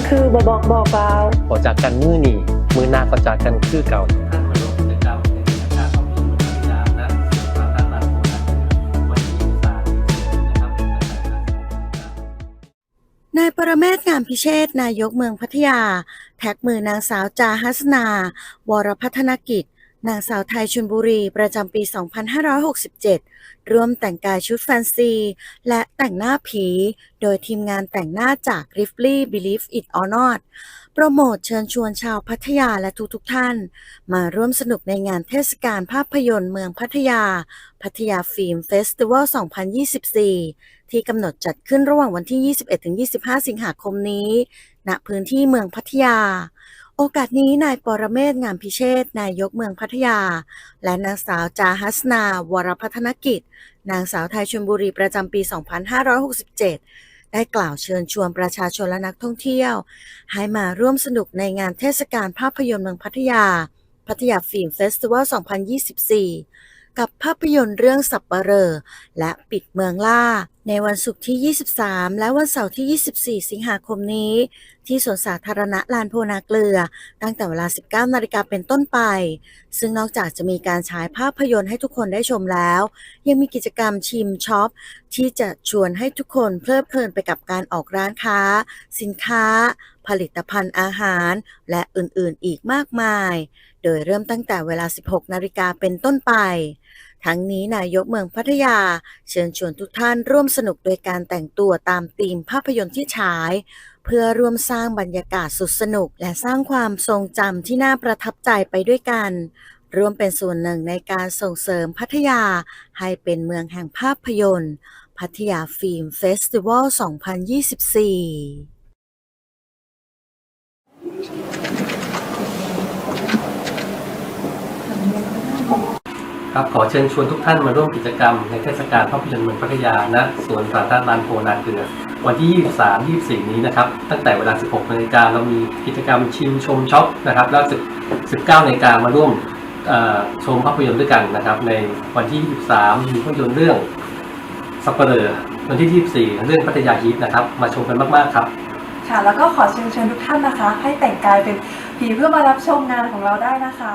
มันคือบ่บอกบอกกล่าวพอจากกันมือนี่มือหน้าก็จากกันคือเก่าท่านมาร่วมกิจกรรมในกิจการท่องเที่ยวพัทยาและสถานบางโพนั้นวันที่23นะครับนายปรเมศงามพิเชษฐ์นายกเมืองพัทยา แท็กมือนางสาวจาฮัสนา วรพัฒนกิจ นางสาวไทยชุนบุรีประจำปี 2567 ร่วมแต่งกายชุดแฟนซี และแต่งหน้าผี โดยทีมงานแต่งหน้าจาก r i f l y Believe It or Not โปรโมทเชิญชวนชาวพัทยาและทุกๆท่าน มาร่วมสนุกในงานเทศกาลภาพยนตร์เมืองพัทยา พัทยาฟิล์มเฟสติวัล 2024 ที่กำหนดจัดขึ้นระหว่างวันที่ 21-25 สิงหาคมนี้ ณ พื้นที่เมืองพัทยา โอกาสนี้นายปรเมศงามพิเชษนายกเมืองพัทยา และนางสาวจาฮัสนา วรพัฒนกิจ นางสาวไทยชลบุรีประจำปี 2567 ได้กล่าวเชิญชวนประชาชนและนักท่องเที่ยว ให้มาร่วมสนุกในงานเทศกาลภาพยนตร์เมืองพัทยา พัทยาฟิล์มเฟสติวัล 2024 กับภาพยนตร์เรื่องสับปะเรอและปิดเมืองล่า ในวันศุกร์ที่ 23 และวันเสาร์ที่ 24 สิงหาคมนี้ ที่สวนสาธารณะลานโพนาเกลือ ตั้งแต่เวลา 19 นาฬิกาเป็นต้นไป ซึ่งนอกจากจะมีการฉายภาพยนตร์ให้ทุกคนได้ชมแล้ว ยังมีกิจกรรมชิมช็อป ที่จะชวนให้ทุกคนเพลิดเพลินไปกับการออกร้านค้า สินค้า ผลิตภัณฑ์อาหาร และอื่นๆ อีกมากมาย โดยเริ่มตั้งแต่เวลา 16 นาฬิกาเป็นต้นไป ทั้งนี้นายกเมืองพัทยา เชิญชวนทุกท่านร่วมสนุกโดยการแต่งตัวตามธีมภาพยนตร์ที่ฉาย เพื่อร่วมสร้างบรรยากาศสุดสนุก และสร้างความทรงจำที่น่าประทับใจไปด้วยกันร่วมเป็นส่วนหนึ่งในการส่งเสริมพัทยา ให้เป็นเมืองแห่งภาพยนตร์ พัทยาฟิล์มเฟสติวัล 2024 ครับขอเชิญชวนทุกท่านมาร่วมกิจกรรมในเทศกาลภาพยนตร์เมืองพัทยาณสวนสาธารณะลานโพนาเกลือวันที่ 23 24 นี้นะครับ ตั้งแต่เวลา 16 นาฬิกาเรามีกิจกรรมชิมชมช็อปนะครับ แล้ว 19 นาฬิกามาร่วมชมภาพยนตร์ด้วยกันนะครับ ในวันที่ 23 มีภาพยนตร์เรื่องสัปเหร่อวันที่ 24 เรื่องพัทยาฮีทนะครับ มาชมกันมาก ๆ ครับ ค่ะ แล้วก็ขอเชิญชวนทุกท่านนะคะ ให้แต่งกายเป็นผีเพื่อมารับชมงานของเราได้นะคะ